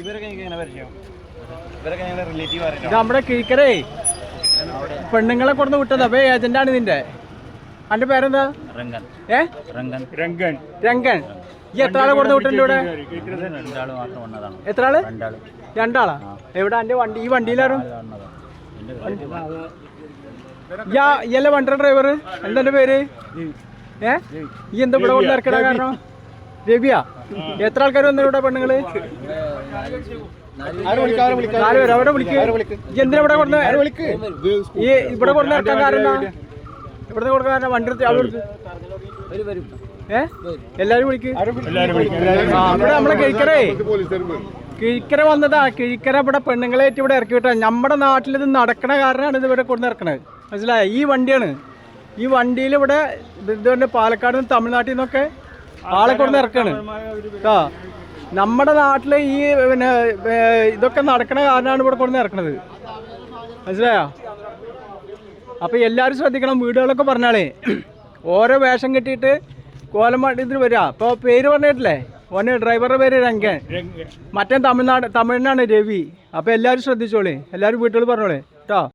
ഇവരൊക്കെ എനിക്ക് എങ്ങനെ പരിചയം? ഇവരൊക്കെ ഞങ്ങളുടെ റിലേറ്റീവ് ഇത് ആയിട്ടാണ് നമ്മുടെ കിഴിക്കരേ. പെണ്ണുങ്ങളെ കൊണ്ടു വിട്ടത്. അപ്പൊ ഏജന്റ് ആണ് ഇതിന്റെ അന്റെ പേരെന്താ? രംഗൻ. ഏ? രംഗൻ. രംഗൻ. രംഗൻ. ഈ എത്ര ആളെ കൊണ്ടു വിട്ടിട്ടുണ്ട് ഇവിടെ? രണ്ടാൾ മാത്രം വന്നതാണ്. എത്ര ആൾ? രണ്ടാൾ രണ്ടാളാ? എവിടെ? അന്റെ വണ്ടി ഈ വണ്ടിയിലാരും? വന്നതാണ് എന്റെ യാ ഇയല്ലേ വണ്ടി ഡ്രൈവർ എന്താ എന്റെ പേര്? ഏ? ഈ എന്താ ഇവിടെ കൊണ്ടിറക്കണ കാരണം? രവിയാ എത്ര ആൾക്കാർ വന്നു ഇവിടെ പെണ്ണുങ്ങൾ? നാല് പേര് അവിടെ വിളിക്ക്. എന്തിനാ ഇവിടെ കൊടുന്ന് ഈ ഇവിടെ കൊടുന്ന് ഇറക്കാൻ കാരണം? ഇവിടുന്ന് കൊടുക്കാൻ കാരണം വണ്ടി എടുത്ത് ആൾ വിളിച്ച് ഏ? എല്ലാരും വിളിക്ക്. ആ ഇവിടെ നമ്മളെ കിഴിക്കരേ. കിഴിക്കര വന്നതാ. കിഴിക്കര ഇവിടെ പെണ്ണുങ്ങളായിട്ട് ഇവിടെ ഇറക്കി വിട്ടാ നമ്മുടെ നാട്ടിൽ ഇത് നടക്കണ കാരണമാണ് ഇത് ഇവിടെ കൊണ്ടു ഇറക്കണത്. മനസ്സിലായ? ഈ വണ്ടിയാണ്. ഈ വണ്ടിയിൽ ഇവിടെ ഇത് ഇതുകൊണ്ട് പാലക്കാട് നിന്ന് തമിഴ്നാട്ടിൽ നിന്നൊക്കെ ആളെ കൊണ്ട് ഇറക്കാണ് ആ. നമ്മുടെ നാട്ടിലെ ഈ പിന്നെ ഇതൊക്കെ നടക്കണ കാരണമാണ് ഇവിടെ കൊണ്ട് ഇറക്കണത്. മനസ്സിലായോ? അപ്പോൾ എല്ലാവരും ശ്രദ്ധിക്കണം വീടുകളൊക്കെ പറഞ്ഞാളേ ഓരോ വേഷം കെട്ടിയിട്ട് കോലമാട്ടി ഇതിന് വരിക അപ്പോൾ പേര് പറഞ്ഞിട്ടില്ലേ? ഓന് ഡ്രൈവറുടെ പേര് രംഗൻ. മറ്റേ തമിഴ്നാട് തമിഴിനാണ് രവി. അപ്പോൾ എല്ലാവരും ശ്രദ്ധിച്ചോളേ. എല്ലാവരും വീട്ടുകൾ പറഞ്ഞോളേ. കേട്ടോ